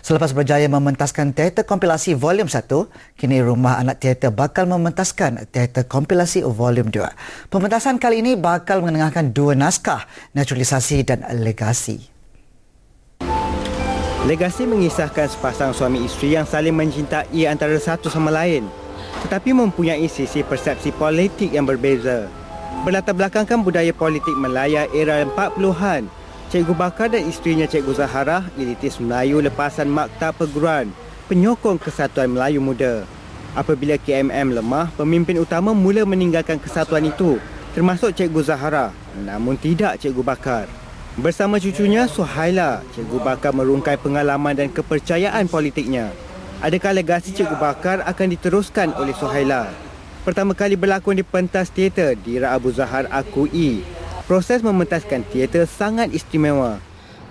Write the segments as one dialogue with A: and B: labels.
A: Selepas berjaya mementaskan teater kompilasi volume 1, kini Rumah Anak Teater bakal mementaskan teater kompilasi volume 2. Pementasan kali ini bakal mengenengahkan dua naskah, naturalisasi dan legasi.
B: Legasi mengisahkan sepasang suami isteri yang saling mencintai antara satu sama lain tetapi mempunyai sisi persepsi politik yang berbeza. Berlatar belakangkan budaya politik Melaya era 40-an Cikgu Bakar dan isterinya Cikgu Zahara, elitis Melayu lepasan maktab perguruan, penyokong kesatuan Melayu muda. Apabila KMM lemah, pemimpin utama mula meninggalkan kesatuan itu, termasuk Cikgu Zahara, namun tidak Cikgu Bakar. Bersama cucunya, Suhaila, Cikgu Bakar merungkai pengalaman dan kepercayaan politiknya. Adakah legasi Cikgu Bakar akan diteruskan oleh Suhaila? Pertama kali berlakon di pentas teater Dira Abu Zahar Akui proses mementaskan teater sangat istimewa.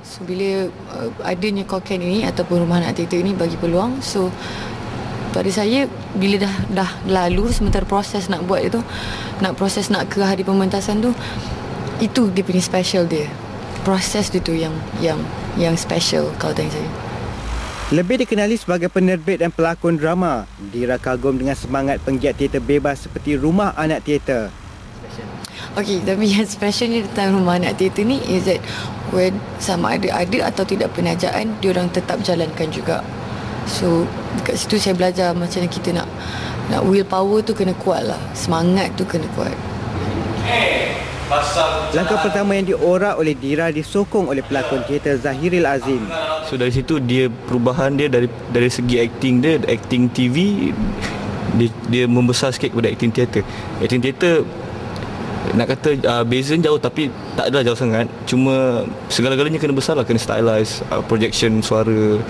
C: So bila uh, adanya koken ini ataupun rumah anak teater ini bagi peluang so pada saya bila dah dah lalu sementara proses nak buat itu nak proses nak ke hari pementasan tu itu dia punya special dia. Proses dia tu yang yang yang special kalau tanya saya.
B: Lebih dikenali sebagai penerbit dan pelakon drama, Dira kagum dengan semangat penggiat teater bebas seperti Rumah Anak Teater.
C: Okay, tapi yang special ni tentang rumah anak teater ni is that when sama ada ada atau tidak penajaan, dia orang tetap jalankan juga. So, dekat situ saya belajar macam mana kita nak nak willpower tu kena kuat lah. Semangat tu kena kuat.
B: Langkah pertama yang diorak oleh Dira disokong oleh pelakon teater Zahiril Azim.
D: So dari situ dia perubahan dia dari dari segi acting dia, acting TV dia, dia membesar sikit kepada acting teater. Acting teater nak kata uh, beza jauh tapi tak ada jauh sangat. Cuma segala-galanya kena besar lah kena stylize uh, projection suara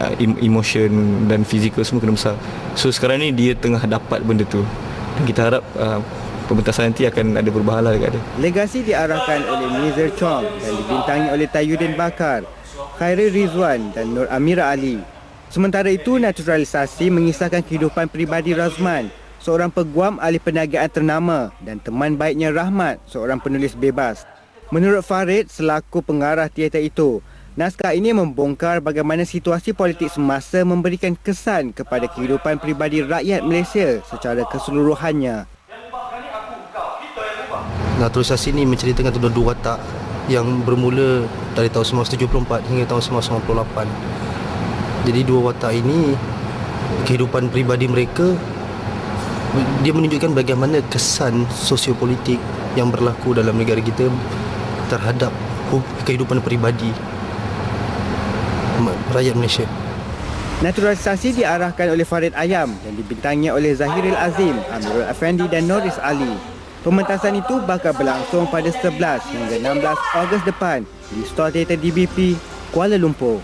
D: uh, emotion dan fizikal semua kena besar. So sekarang ni dia tengah dapat benda tu. Dan kita harap uh, pementasan nanti akan ada perubahan lah dekat dia.
B: Legasi diarahkan oleh Nizar Chong dan dibintangi oleh Tayudin Bakar Khairi Rizwan dan Nur Amira Ali. Sementara itu naturalisasi mengisahkan kehidupan peribadi Razman seorang peguam ahli perniagaan ternama dan teman baiknya Rahmat, seorang penulis bebas. Menurut Farid, selaku pengarah teater itu, naskah ini membongkar bagaimana situasi politik semasa memberikan kesan kepada kehidupan peribadi rakyat Malaysia secara keseluruhannya.
E: Naturalisasi ini menceritakan tentang dua watak yang bermula dari tahun 1974 hingga tahun 1998. Jadi dua watak ini kehidupan peribadi mereka dia menunjukkan bagaimana kesan sosiopolitik yang berlaku dalam negara kita terhadap kehidupan peribadi rakyat Malaysia.
B: Naturalisasi diarahkan oleh Farid Ayam dan dibintangi oleh Zahiril Azim, Amirul Afendi dan Norris Ali. Pementasan itu bakal berlangsung pada 11 hingga 16 Ogos depan di Store Theatre DBP, Kuala Lumpur.